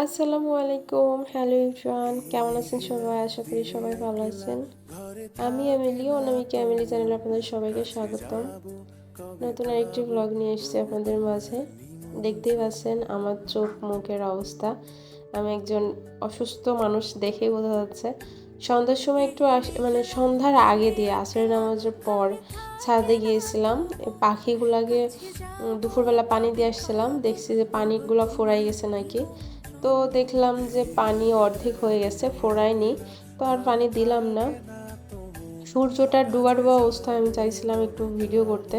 আসসালামু আলাইকুম। Hello everyone কেমন আছেন সবাই? আশা করি সবাই ভালো আছেন। আমি এমিলি অনামিকা এমিলি চ্যানেলে আপনাদের সবাইকে স্বাগতম। নতুন আরেকটি ব্লগ নিয়ে এসেছি আপনাদের মাঝে। দেখতেই পাচ্ছেন আমার চোখ মুখের অবস্থা। আমি একজন অসুস্থ মানুষ দেখেই বোঝা যাচ্ছে। সন্ধ্যার সময় একটু মানে সন্ধ্যার আগে দিয়ে আসরের নামাজের পর ছাদে গিয়েছিলাম। পাখিগুলাকে দুপুরবেলা পানি দিয়ে আসছিলাম। দেখছি যে পানিগুলো ফোরাই গেছে নাকি। তো দেখলাম যে পানি অর্ধেক হয়ে গেছে ফোরায়নি তো আর পানি দিলাম না। সূর্যটা ডুবা ডুবা অবস্থায় আমি চাইছিলাম একটু ভিডিও করতে,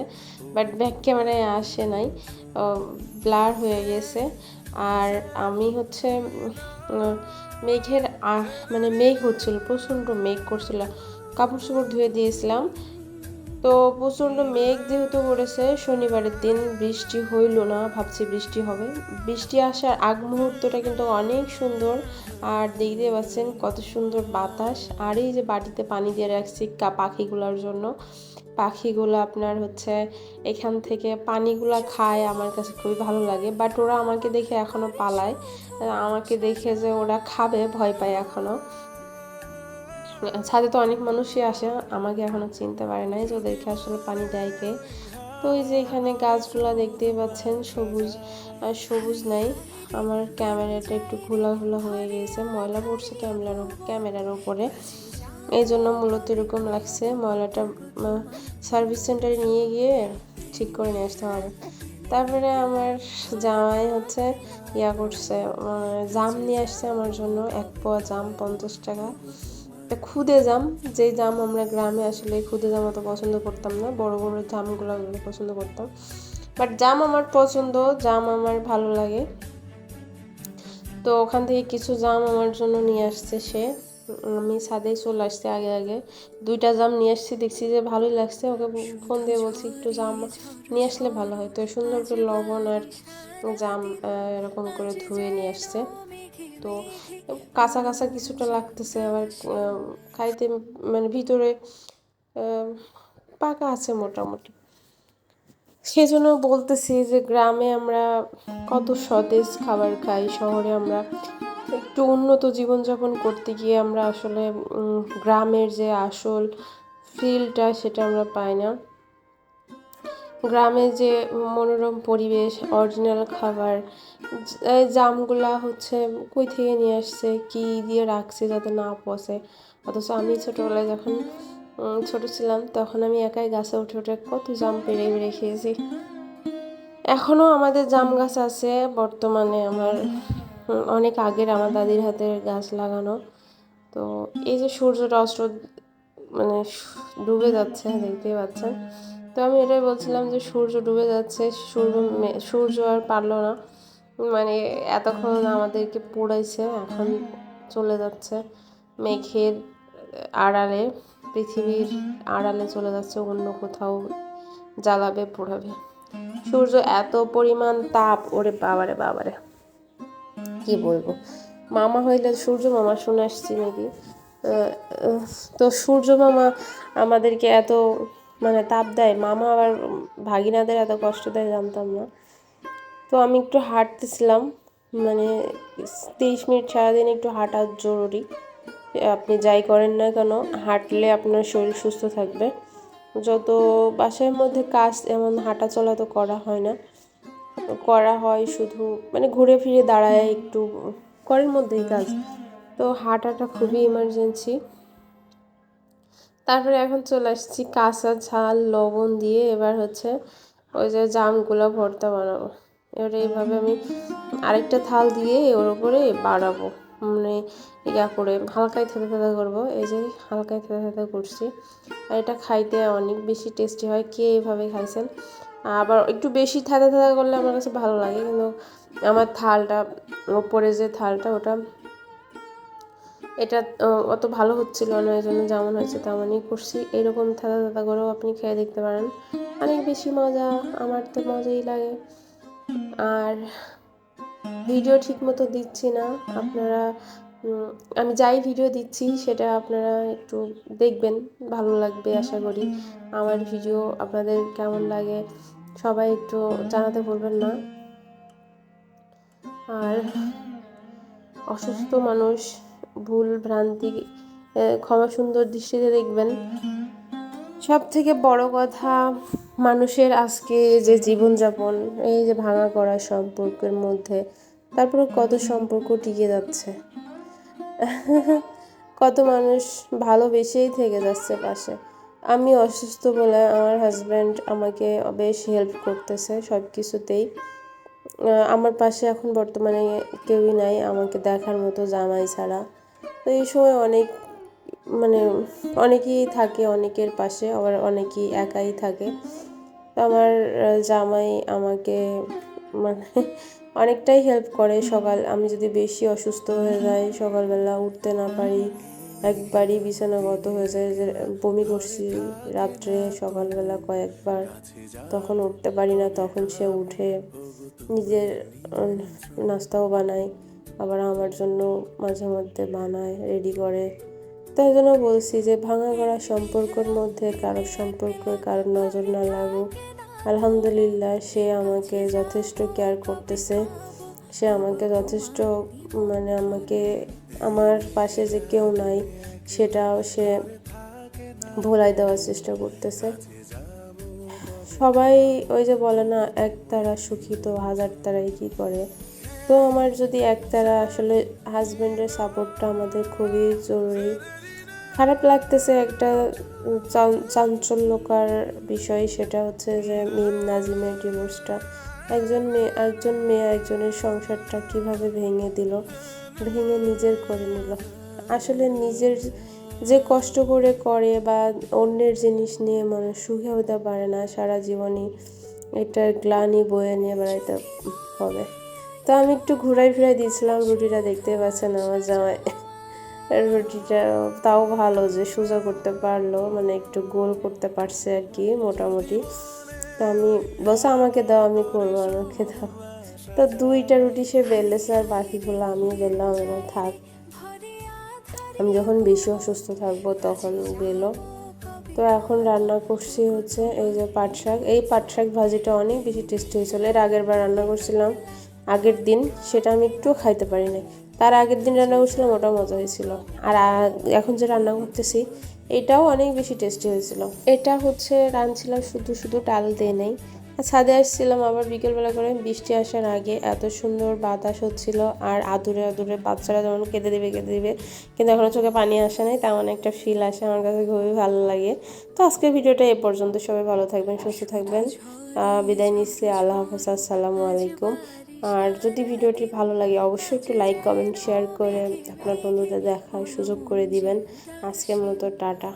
বাট ব্যাক ক্যামেরায় আসে নাই। ব্লার হয়ে গেছে। আর আমি হচ্ছে মেঘের মানে মেঘ হচ্ছিল, প্রচণ্ড মেঘ করছিল। কাপড় চোপড় ধুয়ে দিয়েছিলাম। তো প্রচণ্ড মেঘ যেহেতু পড়েছে, শনিবারের দিন বৃষ্টি হইল না, ভাবছি বৃষ্টি হবে। বৃষ্টি আসার আগ মুহূর্তটা কিন্তু অনেক সুন্দর। আর দেখতে পাচ্ছেন কত সুন্দর বাতাস। আর এই যে বাটিতে পানি দিয়ে রাখছি পাখিগুলোর জন্য। পাখিগুলো আপনার হচ্ছে এখান থেকে পানিগুলো খায়, আমার কাছে খুবই ভালো লাগে। বাট ওরা আমাকে দেখে এখনও পালায়। আমাকে দেখে যে ওরা খাবে, ভয় পায় এখনও। ছাদে তো অনেক মানুষই আসে, আমাকে এখনও চিনতে পারে নাই যে ওদেরকে আসলে পানি দেয় কে। তো ওই যে এখানে গাছগুলা দেখতেই পাচ্ছেন, সবুজ আর সবুজ নাই। আমার ক্যামেরাটা একটু ঘোলা ঘোলা হয়ে গিয়েছে, ময়লা পড়ছে ক্যামেরার ক্যামেরার ওপরে। এই জন্য মূলত এরকম লাগছে, ময়লাটা সার্ভিস সেন্টারে নিয়ে গিয়ে ঠিক করে নিয়ে আসতে হবে। তারপরে আমার জামাই হচ্ছে ইয়া করছে জাম নিয়ে আসছে আমার জন্য, এক পোয়া জাম পঞ্চাশ টাকা। একটা খুদে জাম, যেই জাম আমরা গ্রামে আসলে খুদে জাম অত পছন্দ করতাম না, বড় বড় জামগুলো পছন্দ করতাম। বাট জাম আমার পছন্দ, জাম আমার ভালো লাগে। তো ওখান থেকে কিছু জাম আমার জন্য নিয়ে আসছে সে। আমি ছাদে চলে আসছি আগে আগে। দুইটা জাম নিয়ে আসছি, দেখছি যে ভালোই লাগছে। ওকে ফোন দিয়ে বলছি, একটু জাম নিয়ে আসলে ভালো হয়। তো সুন্দর করে লবণ আর জাম এরকম করে ধুয়ে নিয়ে আসছে। তো কাঁচা কাঁচা কিছুটা লাগতেছে, আবার খাইতে মানে ভিতরে পাকা আছে মোটামুটি। সেজন্য বলতেছি যে গ্রামে আমরা কত সতেজ খাবার খাই, শহরে আমরা একটু উন্নত জীবনযাপন করতে গিয়ে আমরা আসলে গ্রামের যে আসল ফিলটা সেটা আমরা পাই না। গ্রামে যে মনোরম পরিবেশ অরিজিনাল খাবার জামগুলা হচ্ছে কই থেকে নিয়ে আসছে, কি দিয়ে রাখছে যাতে না পচে। অথচ আমি ছোটোবেলায় যখন ছোট ছিলাম, তখন আমি একাই গাছে উঠে উঠে কত জাম পেরে পেড়ে খেয়েছি। এখনও আমাদের জাম গাছ আছে, বর্তমানে আমার অনেক আগের আমার দাদির হাতের গাছ লাগানো। তো এই যে সূর্যটা অস্ত্র মানে ডুবে যাচ্ছে, দেখতেই পাচ্ছেন। তো আমি এটাই বলছিলাম যে সূর্য ডুবে যাচ্ছে, সূর্য সূর্য আর পারল না। মানে এতক্ষণ আমাদেরকে পোড়াইছে এখন চলে যাচ্ছে মেঘের আড়ালে, পৃথিবীর আড়ালে চলে যাচ্ছে, অন্য কোথাও জ্বালাবে, পোড়াবে। সূর্য এত পরিমাণ তাপ, ওরে বাবারে বাবারে। কি বলব? মামা হইলে সূর্য মামা শুনে আসছি নাকি? তো সূর্য মামা আমাদেরকে এত মানে তাপ দেয়, মামা আবার ভাগিনাদের এত কষ্ট দেয়, জানতাম না। তো আমি একটু হাঁটতেছিলাম মানে তিরিশ মিনিট সারাদিন একটু হাঁটা জরুরি। আপনি যাই করেন না কেন, হাঁটলে আপনার শরীর সুস্থ থাকবে। যত বাসার মধ্যে কাজ এমন হাঁটা চলা তো করা হয় না। করা হয় শুধু মানে ঘুরে ফিরে দাঁড়ায় একটু করের মধ্যেই কাজ। তো হাঁটাটা খুবই ইমার্জেন্সি তারপরে এখন চলে আসছি কাঁচা ঝাল, লবণ দিয়ে এবার হচ্ছে ওই যে জামগুলো ভর্তা বানাবো। এবারে এইভাবে আমি আরেকটা থাল দিয়ে ওর উপরে বাড়াবো। মানে ইয়া করে হালকায় থেতে থেতে করব। এই যে হালকায় থেতে থেতে করছি। আর এটা খাইতে অনেক বেশি টেস্টি হয়। কে এইভাবে খাইছেন? আবার একটু বেশি থেতে থেতে করলে আমার কাছে ভালো লাগে। কিন্তু আমার থালটা, ওপরে যে থালটা, ওটা এটা অত ভালো হচ্ছিল না। এই জন্য যেমন হয়েছে তেমনই করছি। এরকম থাদা থাদা করেও আপনি খেয়ে দেখতে পারেন। অনেক বেশি মজা। আমার তো মজাই লাগে। আর ভিডিও ঠিক মতো দিচ্ছি না। আপনারা আমি যাই ভিডিও দিচ্ছি, সেটা আপনারা একটু দেখবেন, ভালো লাগবে আশা করি। আমার ভিডিও আপনাদের কেমন লাগে, সবাই একটু জানাতে বলবেন না। আর অসুস্থ মানুষ, ভুল ভ্রান্তি ক্ষমা সুন্দর দৃষ্টিতে দেখবেন। সব থেকে বড় কথা মানুষের আজকে যে জীবনযাপন, এই যে ভাঙা করা সম্পর্কের মধ্যে তারপরে কত সম্পর্ক টিকে যাচ্ছে। কত মানুষ ভালোবেসেই থেকে যাচ্ছে পাশে। আমি অসুস্থ বলে আমার হাজব্যান্ড আমাকে বেশ হেল্প করতেছে সব কিছুতেই আমার পাশে এখন বর্তমানে কেউই নাই, আমাকে দেখার মতো জামাই ছাড়া। তো এই সময় অনেক মানে অনেকেই থাকে অনেকের পাশে, আবার অনেকেই একাই থাকে। আমার জামাই আমাকে মানে অনেকটাই হেল্প করে সকাল, আমি যদি বেশি অসুস্থ হয়ে যাই, সকালবেলা উঠতে না পারি, একবারই বিছানাগত হয়ে যায় যে বমি করছি রাত্রে সকালবেলা কয়েকবার, তখন উঠতে পারি না, তখন সে উঠে নিজের নাস্তাও বানায়, আবার আমার জন্য মাঝে মধ্যে বানায় রেডি করে। তাই জন্য বলছি যে ভাঙা করা সম্পর্কের মধ্যে কারোর সম্পর্ক কারোর নজর না লাগুক। আলহামদুলিল্লাহ, সে আমাকে যথেষ্ট কেয়ার করতেছে। সে আমাকে যথেষ্ট মানে আমাকে, আমার পাশে যে কেউ নাই, সেটাও সে ভোলাই দেওয়ার চেষ্টা করতেছে। সবাই ওই যে বলে না, এক তারা সুখী তো হাজার তারাই কি করে? তো আমার যদি এক তারা আসলে হাজব্যান্ডের সাপোর্টটা আমাদের খুবই জরুরি। খারাপ লাগতেছে একটা চাঞ্চল্যকর বিষয়, সেটা হচ্ছে যে মিম নাজিমের ডিভোর্সটা একজন মেয়ে একজন মেয়ে একজনের সংসারটা কীভাবে ভেঙে দিল? ভেঙে নিজের করে নিল। আসলে নিজের যে কষ্ট করে করে বা অন্যের জিনিস নিয়ে মানুষ সুখে হতে পারে না, সারা জীবনই এটার গ্লানি বয়ে নিয়ে বেড়াইতে হবে। তো আমি একটু ঘুরাই ফিরাই দিয়েছিলাম, রুটিটা দেখতে পাচ্ছেন আমার জামাই। রুটিটা তাও ভালো যে সোজা করতে পারল মানে একটু গোল করতে পারছে আর কি মোটামুটি। তো আমি, বসে আমাকে দাও, আমি করব, আমাকে দাও। তো দুইটা রুটি সে বেলেছে আর বাকিগুলো আমি বেললাম এরকম থাক। আমি যখন বেশি অসুস্থ থাকব তখন বেলো। তো এখন রান্না করছি হচ্ছে এই যে পাট শাক। এই পাট শাক ভাজিটা অনেক বেশি টেস্টি হয়েছিল। এর আগের বার রান্না করছিলাম, আগের দিন সেটা আমি একটু খাইতে পারি নাই তার আগের দিন রান্না করছিলাম ওটা মজা হয়েছিল। আর এখন যে রান্না করতেছি, এটাও অনেক বেশি টেস্টি হয়েছিল। এটা হচ্ছে রাঁধছিলাম শুধু শুধু ডাল দিয়ে নেই। ছাদে আসছিলাম আবার বিকেলবেলা করে, বৃষ্টি আসার আগে এত সুন্দর বাতাস হচ্ছিল, আর আদুরে আদুরে বাচ্চারা যেমন কেঁদে দিবে কেঁদে দিবে, কিন্তু এখনও চোখে পানি আসে নাই, তেমন একটা ফিল আসে, আমার কাছে খুবই ভালো লাগে। তো আজকের ভিডিওটা এ পর্যন্ত, সবাই ভালো থাকবেন, সুস্থ থাকবেন। বিদায় নিচ্ছি, আল্লাহ হাফেজ, আসসালামু আলাইকুম। আর যদি ভিডিওটি ভালো লাগে, অবশ্যই একটু লাইক কমেন্ট শেয়ার করে আপনার বন্ধুদের দেখার সুযোগ করে দিবেন। আজকের মতো, টাটা।